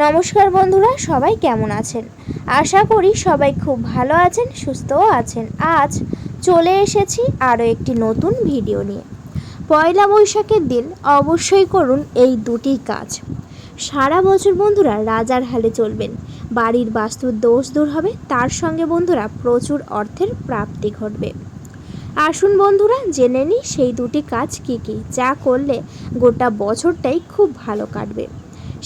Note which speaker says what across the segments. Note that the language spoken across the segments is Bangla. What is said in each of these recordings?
Speaker 1: নমস্কার বন্ধুরা, সবাই কেমন আছেন? আশা করি সবাই খুব ভালো আছেন, সুস্থও আছেন। আজ চলে এসেছি আরও একটি নতুন ভিডিও নিয়ে। পয়লা বৈশাখের দিন অবশ্যই করুন এই দুটি কাজ। সারা বছর বন্ধুরা রাজার হালে চলবেন। বাড়ির বাস্তুর দোষ দূর হবে, তার সঙ্গে বন্ধুরা প্রচুর অর্থের প্রাপ্তি ঘটবে। আসুন বন্ধুরা, জেনে নিই সেই দুটি কাজ কি কি, যা করলে গোটা বছরটাই খুব ভালো কাটবে।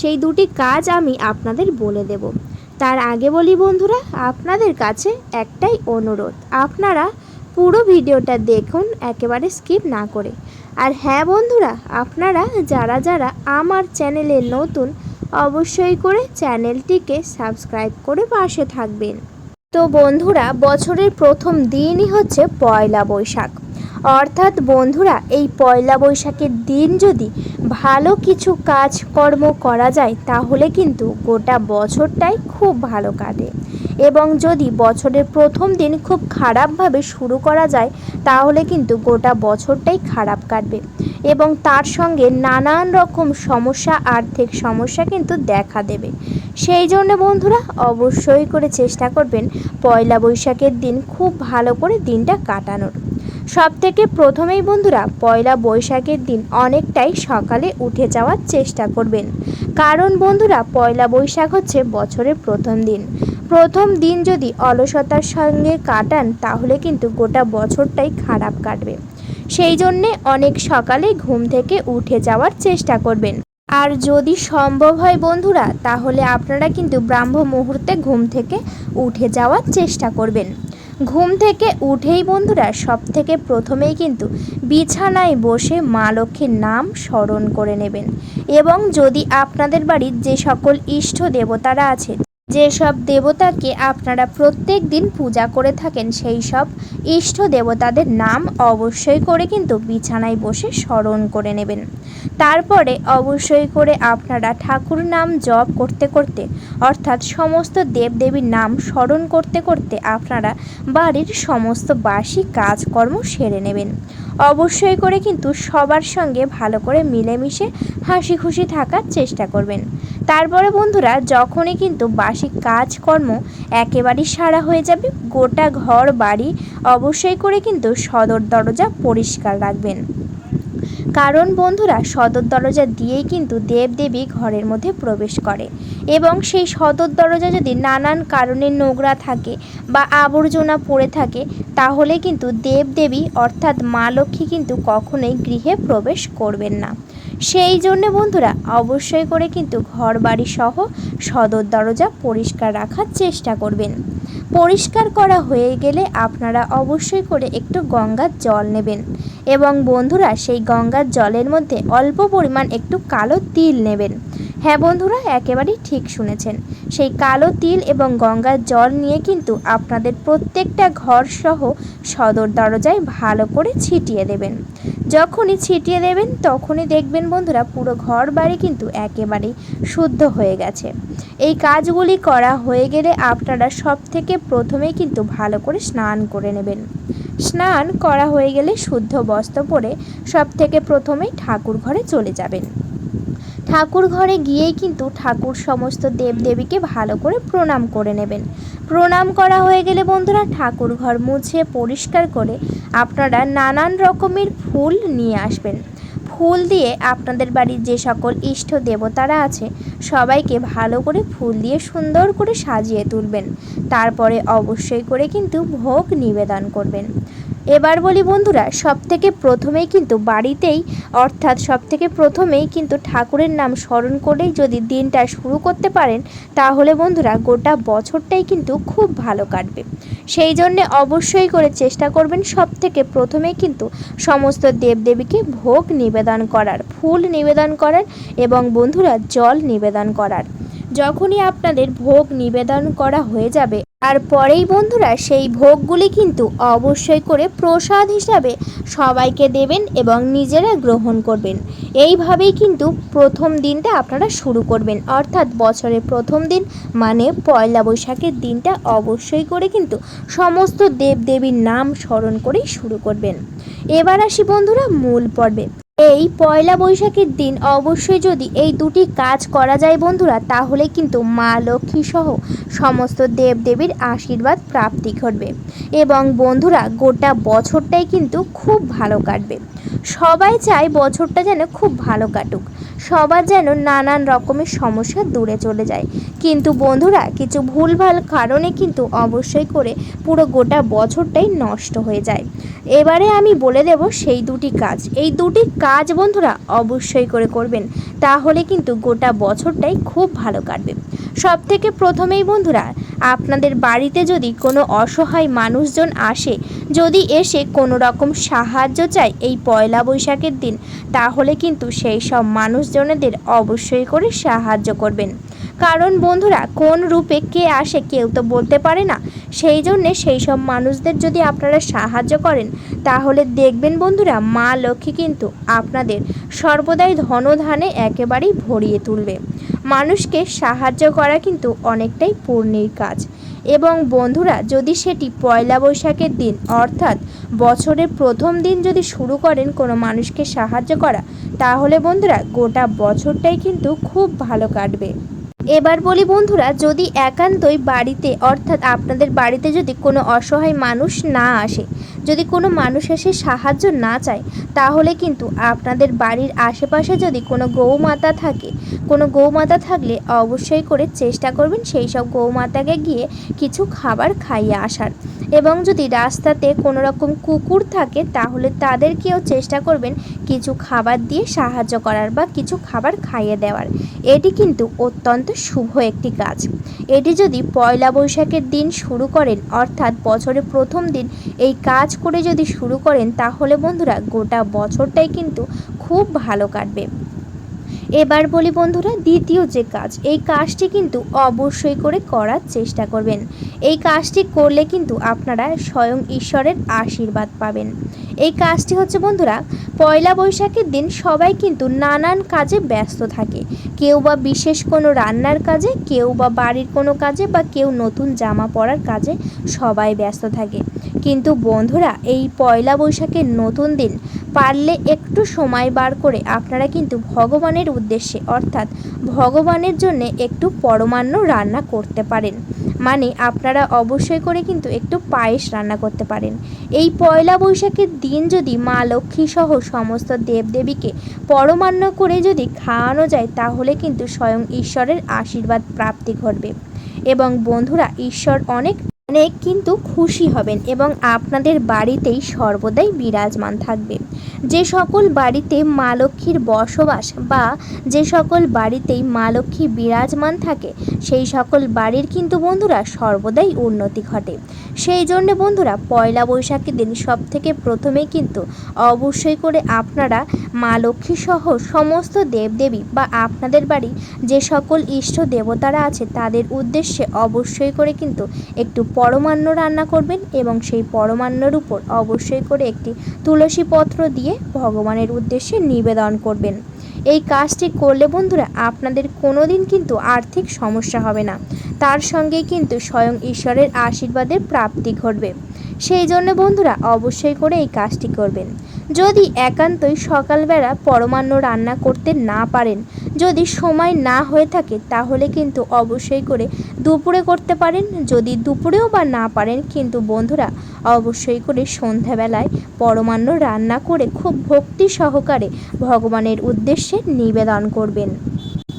Speaker 1: সেই দুটি কাজ আমি আপনাদের বলে দেব। তার আগে বলি বন্ধুরা, আপনাদের কাছে একটাই অনুরোধ। আপনারা পুরো ভিডিওটা দেখুন, একেবারে স্কিপ না করে। আর হ্যাঁ বন্ধুরা, আপনারা যারা যারা আমার চ্যানেলে নতুন, অবশ্যই করে চ্যানেলটিকে সাবস্ক্রাইব করে পাশে থাকবেন। তো বন্ধুরা, বছরের প্রথম দিনই হচ্ছে পয়লা বৈশাখ। অর্থাৎ বন্ধুরা, এই পয়লা বৈশাখের দিন যদি ভালো কিছু কাজকর্ম করা যায়, তাহলে কিন্তু গোটা বছরটাই খুব ভালো কাটে। এবং যদি বছরের প্রথম দিন খুব খারাপভাবে শুরু করা যায়, তাহলে কিন্তু গোটা বছরটাই খারাপ কাটবে। এবং তার সঙ্গে নানান রকম সমস্যা, আর্থিক সমস্যা কিন্তু দেখা দেবে। সেই জন্য বন্ধুরা, অবশ্যই করে চেষ্টা করবেন পয়লা বৈশাখের দিন খুব ভালো করে দিনটা কাটানোর। সব থেকে প্রথমেই বন্ধুরা পয়লা বৈশাখের দিন অনেকটাই সকালে উঠে যাওয়ার চেষ্টা করবেন। কারণ বন্ধুরা পয়লা বৈশাখ হচ্ছে বছরের প্রথম দিন। প্রথম দিন যদি অলসতার সঙ্গে কাটান, তাহলে কিন্তু গোটা বছরটাই খারাপ কাটবে। সেই জন্যে অনেক সকালে ঘুম থেকে উঠে যাওয়ার চেষ্টা করবেন। আর যদি সম্ভব হয় বন্ধুরা, তাহলে আপনারা কিন্তু ব্রাহ্ম মুহূর্তে ঘুম থেকে উঠে যাওয়ার চেষ্টা করবেন। ঘুম থেকে উঠেই বন্ধুরা সব থেকে প্রথমেই কিন্তু বিছানায় বসে মা লক্ষ্মীর নাম স্মরণ করে নেবেন। এবং যদি আপনাদের বাড়ির যে সকল ইষ্ট দেবতারা আছে যেসব দেবতাকে আপনারা প্রত্যেক দিন পূজা করে থাকেন, সেই সব ইষ্ট দেবতাদের নাম অবশ্যই করে কিন্তু বিছানায় বসে স্মরণ করে নেবেন। তারপরে অবশ্যই করে আপনারা ঠাকুর নাম জপ করতে করতে, অর্থাৎ সমস্ত দেবদেবীর নাম স্মরণ করতে করতে আপনারা বাড়ির সমস্ত বাসি কাজকর্ম সেরে নেবেন। অবশ্যই করে কিন্তু সবার সঙ্গে ভালো করে মিলেমিশে হাসি খুশি থাকার চেষ্টা করবেন। তারপরে বন্ধুরা, যখনই কিন্তু বাসি কাজকর্ম একেবারেই সারা হয়ে যাবে, গোটা ঘর বাড়ি অবশ্যই করে কিন্তু সদর দরজা পরিষ্কার রাখবেন। কারণ বন্ধুরা, সদর দরজা দিয়েই কিন্তু দেবদেবী ঘরের মধ্যে প্রবেশ করে এবং সেই সদর দরজা যদি নানান কারণে নোংরা থাকে বা আবর্জনা পড়ে থাকে, তাহলে কিন্তু দেবদেবী অর্থাৎ মা লক্ষ্মী কিন্তু কখনোই গৃহে প্রবেশ করবেন না। সেই জন্য বন্ধুরা অবশ্যই করে কিন্তু ঘর বাড়ি সহ সদর দরজা পরিষ্কার রাখার চেষ্টা করবেন। পরিষ্কার করা হয়ে গেলে আপনারা অবশ্যই করে একটু গঙ্গার জল নেবেন এবং বন্ধুরা সেই গঙ্গার জলের মধ্যে অল্প পরিমাণ একটু কালো তিল নেবেন। হ্যাঁ বন্ধুরা, একেবারেই ঠিক শুনেছেন। সেই কালো তিল এবং গঙ্গার জল নিয়ে কিন্তু আপনাদের প্রত্যেকটা ঘর সহ সদর দরজায় ভালো করে ছিটিয়ে দেবেন। যখনই ছিটিয়ে দেবেন, তখনই দেখবেন বন্ধুরা, পুরো ঘর বাড়ি কিন্তু একেবারেই শুদ্ধ হয়ে গেছে। এই কাজগুলি করা হয়ে গেলে আপনারা সব থেকে প্রথমেই কিন্তু ভালো করে স্নান করে নেবেন। স্নান করা হয়ে গেলে শুদ্ধ বস্ত্র পরে সব থেকে প্রথমেই ঠাকুর ঘরে চলে যাবেন। ঠাকুর ঘরে গিয়েই কিন্তু ঠাকুর সমস্ত দেবদেবীকে ভালো করে প্রণাম করে নেবেন। প্রণাম করা হয়ে গেলে বন্ধুরা ঠাকুর ঘর মুছে পরিষ্কার করে আপনারা নানান রকমের ফুল নিয়ে আসবেন। ফুল দিয়ে আপনাদের বাড়ির যে সকল ইষ্ট দেবতারা আছে, সবাইকে ভালো করে ফুল দিয়ে সুন্দর করে সাজিয়ে তুলবেন। তারপরে অবশ্যই করে কিন্তু ভোগ নিবেদন করবেন। এবার বলি বন্ধুরা সব থেকে প্রথমেই কিন্তু বাড়িতেই, অর্থাৎ সব থেকে প্রথমেই কিন্তু ঠাকুরের নাম স্মরণ করেই যদি দিনটা শুরু করতে পারেন, তাহলে বন্ধুরা গোটা বছরটাই কিন্তু খুব ভালো কাটবে। সেই জন্যে অবশ্যই করে চেষ্টা করবেন সব থেকে প্রথমেই কিন্তু সমস্ত দেবদেবীকে ভোগ নিবেদন করার, ফুল নিবেদন করার এবং বন্ধুরা জল নিবেদন করার। যখনই আপনাদের ভোগ নিবেদন করা হয়ে যাবে আর পরেই বন্ধুরা সেই ভোগগুলি কিন্তু অবশ্যই করে প্রসাদ হিসাবে সবাইকে দেবেন এবং নিজেরা গ্রহণ করবেন। এইভাবেই কিন্তু প্রথম দিনটা আপনারা শুরু করবেন। অর্থাৎ বছরের প্রথম দিন মানে পয়লা বৈশাখের দিনটা অবশ্যই করে কিন্তু সমস্ত দেবদেবীর নাম স্মরণ করেই শুরু করবেন। এবার আসি বন্ধুরা মূল পর্বে। এই পয়লা বৈশাখের দিন অবশ্যই যদি এই দুটি কাজ করা যায় বন্ধুরা, তাহলে কিন্তু মা লক্ষ্মী সহ সমস্ত দেবদেবীর আশীর্বাদ প্রাপ্তি ঘটবে। এবং বন্ধুরা, গোটা বছরটাই কিন্তু খুব ভালো কাটবে। সবাই চায় বছরটা যেন খুব ভালো কাটুক। সবার যেন নানান রকমের সমস্যা দূরে চলে যায়। কিন্তু বন্ধুরা, কিছু ভুলভাল কারণে কিন্তু অবশ্যই করে পুরো গোটা বছরটাই নষ্ট হয়ে যায়। এবারে আমি বলে দেব সেই দুটি কাজ। এই দুটি কাজ বন্ধুরা অবশ্যই করে করবেন। তাহলে কিন্তু গোটা বছরটাই খুব ভালো কাটবে। সব থেকে প্রথমেই বন্ধুরা আপনাদের বাড়িতে যদি কোনো অসহায় মানুষজন আসে, যদি এসে কোনো রকম সাহায্য চায় এই পয়লা বৈশাখের দিন, তাহলে কিন্তু সেই সব মানুষজনেদের অবশ্যই করে সাহায্য করবেন। কারণ বন্ধুরা, কোন রূপে কে আসে কেউ তো বলতে পারে না। সেই জন্যে সেই সব মানুষদের যদি আপনারা সাহায্য করেন, তাহলে দেখবেন বন্ধুরা, মা লক্ষ্মী কিন্তু আপনাদের সর্বদাই ধনধানে একেবারেই ভরিয়ে তুলবে। মানুষকে সাহায্য করা কিন্তু অনেকটাই পূর্ণের কাজ। এবং বন্ধুরা, যদি সেটি পয়লা বৈশাখের দিন, অর্থাৎ বছরের প্রথম দিন যদি শুরু করেন কোনো মানুষকে সাহায্য করা, তাহলে বন্ধুরা, গোটা বছরটাই কিন্তু খুব ভালো কাটবে। এবার বলি বন্ধুরা, যদি একান্তই বাড়িতে, অর্থাৎ আপনাদের বাড়িতে যদি কোনো অসহায় মানুষ না আসে, যদি কোনো মানুষ এসে সাহায্য না চায়, তাহলে কিন্তু আপনাদের বাড়ির আশেপাশে যদি কোনো গৌমাতা থাকে, কোনো গৌমাতা থাকলে অবশ্যই করে চেষ্টা করবেন সেই সব গৌমাতাকে গিয়ে কিছু খাবার খাইয়ে আসার। এবং যদি রাস্তাতে কোনো রকম কুকুর থাকে, তাহলে তাদেরকেও চেষ্টা করবেন কিছু খাবার দিয়ে সাহায্য করার বা কিছু খাবার খাইয়ে দেওয়ার। এটি কিন্তু অত্যন্ত শুভ একটি কাজ। এটি যদি পয়লা বৈশাখের দিন শুরু করেন, অর্থাৎ বছরের প্রথম দিন, এই কাজ করে যদি শুরু করেন, তাহলে বন্ধুরা, গোটা বছরটাই কিন্তু খুব ভালো কাটবে। এবার বলি বন্ধুরা, দ্বিতীয় যে কাজ, এই কাজটি কিন্তু অবশ্যই করে করার চেষ্টা করবেন। এই কাজটি করলে কিন্তু আপনারা স্বয়ং ঈশ্বরের আশীর্বাদ পাবেন। এই কাজটি হচ্ছে বন্ধুরা, পয়লা বৈশাখের দিন সবাই কিন্তু নানান কাজে ব্যস্ত থাকে। কেউ বা বিশেষ কোনো রান্নার কাজে, কেউ বা বাড়ির কোনো কাজে বা কেউ নতুন জামা পরার কাজে সবাই ব্যস্ত থাকে। কিন্তু বন্ধুরা, এই পয়লা বৈশাখের নতুন দিন পারলে একটু সময় বার করে আপনারা কিন্তু ভগবানের উদ্দেশ্যে, অর্থাৎ ভগবানের জন্য একটু পরমান্ন রান্না করতে পারেন। মানে আপনারা অবশ্যই করে কিন্তু একটু পায়েস রান্না করতে পারেন। এই পয়লা বৈশাখের দিন যদি মা লক্ষ্মী সহ সমস্ত দেবদেবীকে পরমান্ন করে যদি খাওয়ানো যায়, তাহলে কিন্তু স্বয়ং ঈশ্বরের আশীর্বাদ প্রাপ্তি ঘটবে। এবং বন্ধুরা, ঈশ্বর অনেক অনেক কিন্তু খুশি হবেন এবং আপনাদের বাড়িতেই সর্বদাই বিরাজমান থাকবে। যে সকল বাড়িতে মা লক্ষ্মীর বসবাস বা যে সকল বাড়িতেই মা লক্ষ্মী বিরাজমান থাকে, সেই সকল বাড়ির কিন্তু বন্ধুরা সর্বদাই উন্নতি ঘটে। সেই জন্য বন্ধুরা, পয়লা বৈশাখের দিন সব থেকে প্রথমেই কিন্তু অবশ্যই করে আপনারা মা লক্ষ্মী সহ সমস্ত দেবদেবী বা আপনাদের বাড়ি যে সকল ইষ্ট দেবতারা আছে, তাদের উদ্দেশ্যে অবশ্যই করে কিন্তু একটু পরমান্ন রান্না করবেন এবং সেই পরমান্নর উপর অবশ্যই করে একটি তুলসী পত্র দিয়ে ভগবানের উদ্দেশ্যে নিবেদন করবেন। এই কাজটি করলে বন্ধুরা আপনাদের কোনো দিন কিন্তু আর্থিক সমস্যা হবে না। তার সঙ্গেই কিন্তু স্বয়ং ঈশ্বরের আশীর্বাদের প্রাপ্তি ঘটবে। সেই জন্য বন্ধুরা অবশ্যই করে এই কাজটি করবেন। যদি একান্তই সকালবেলা পরমান্ন রান্না করতে না পারেন যদি সময় না হয়ে থাকে, তাহলে কিন্তু অবশ্যই করে দুপুরে করতে পারেন। যদি দুপুরেও বা না পারেন, কিন্তু বন্ধুরা, অবশ্যই করে সন্ধ্যাবেলায় পরমান্ন রান্না করে খুব ভক্তি সহকারে ভগবানের উদ্দেশ্যে নিবেদন করবেন।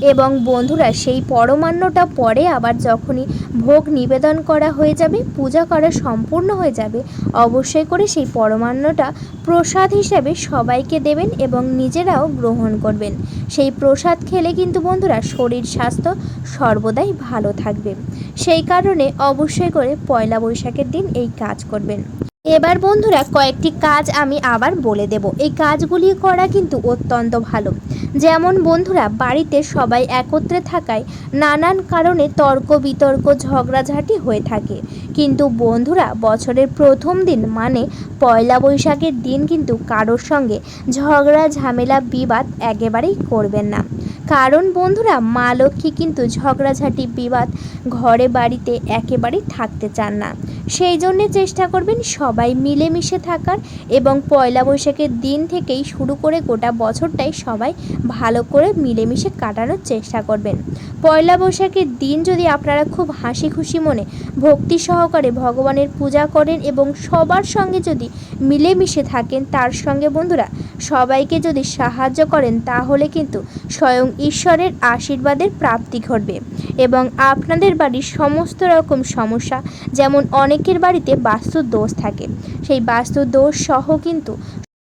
Speaker 1: এবং বন্ধুরা, সেই পরমান্নটা পরে আবার যখনই ভোগ নিবেদন করা হয়ে যাবে, পূজা করা সম্পূর্ণ হয়ে যাবে, অবশ্যই করে সেই পরমান্নটা প্রসাদ হিসেবে সবাইকে দেবেন এবং নিজেরাও গ্রহণ করবেন। সেই প্রসাদ খেলে কিন্তু বন্ধুরা শরীর স্বাস্থ্য সর্বদাই ভালো থাকবে। সেই কারণে অবশ্যই করে পয়লা বৈশাখের দিন এই কাজ করবেন। এবার বন্ধুরা কয়েকটি কাজ আমি আবার বলে দেব। এই কাজগুলি করা কিন্তু অত্যন্ত ভালো। যেমন বন্ধুরা, বাড়িতে সবাই একত্রে থাকায় নানান কারণে তর্ক বিতর্ক ঝগড়াঝাটি হয়ে থাকে। কিন্তু বন্ধুরা, বছরের প্রথম দিন মানে পয়লা বৈশাখের দিন কিন্তু কারোর সঙ্গে ঝগড়া, ঝামেলা, বিবাদ একেবারেই করবেন না। কারণ বন্ধুরা, মা লক্ষ্মী কিন্তু ঝগড়াঝাটি, বিবাদ ঘরে বাড়িতে একেবারেই থাকতে চান না। সেই জন্যে চেষ্টা করবেন সবাই মিলেমিশে থাকার এবং পয়লা বৈশাখের দিন থেকেই শুরু করে গোটা বছরটাই সবাই ভালো করে মিলেমিশে কাটানোর চেষ্টা করবেন। পয়লা বৈশাখের দিন যদি আপনারা খুব হাসি খুশি মনে ভক্তি সহকারে ভগবানের পূজা করেন এবং সবার সঙ্গে যদি মিলেমিশে থাকেন, তার সঙ্গে বন্ধুরা সবাইকে যদি সাহায্য করেন, তাহলে কিন্তু স্বয়ং ঈশ্বরের আশীর্বাদের প্রাপ্তি ঘটবে। এবং আপনাদের বাড়ির সমস্ত রকম সমস্যা, যেমন অনেকের বাড়িতে বাস্তু দোষ থাকে। সেই বাস্তু দোষ সহ কিন্তু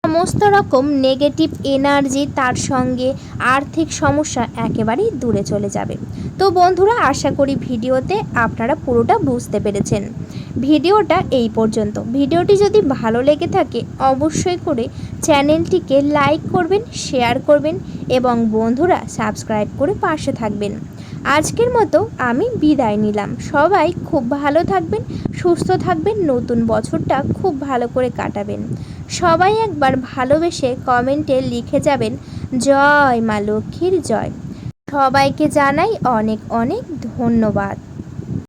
Speaker 1: সমস্ত রকম নেগেটিভ এনার্জি তার সঙ্গে আর্থিক সমস্যা একেবারেই দূরে চলে যাবে। তো বন্ধুরা, আশা করি ভিডিওতে আপনারা পুরোটা বুঝতে পেরেছেন। ভিডিওটা এই পর্যন্ত। ভিডিওটি যদি ভালো লেগে থাকে, অবশ্যই করে চ্যানেলটিকে লাইক করবেন শেয়ার করবেন এবং বন্ধুরা সাবস্ক্রাইব করে পাশে থাকবেন। আজকের মতো আমি বিদায় নিলাম। সবাই খুব ভালো থাকবেন, সুস্থ থাকবেন, নতুন বছরটা খুব ভালো করে কাটাবেন। সবাই একবার ভালোবেসে কমেন্টে লিখে যাবেন, জয় মা লক্ষ্মীর জয়। সবাইকে জানাই অনেক অনেক ধন্যবাদ।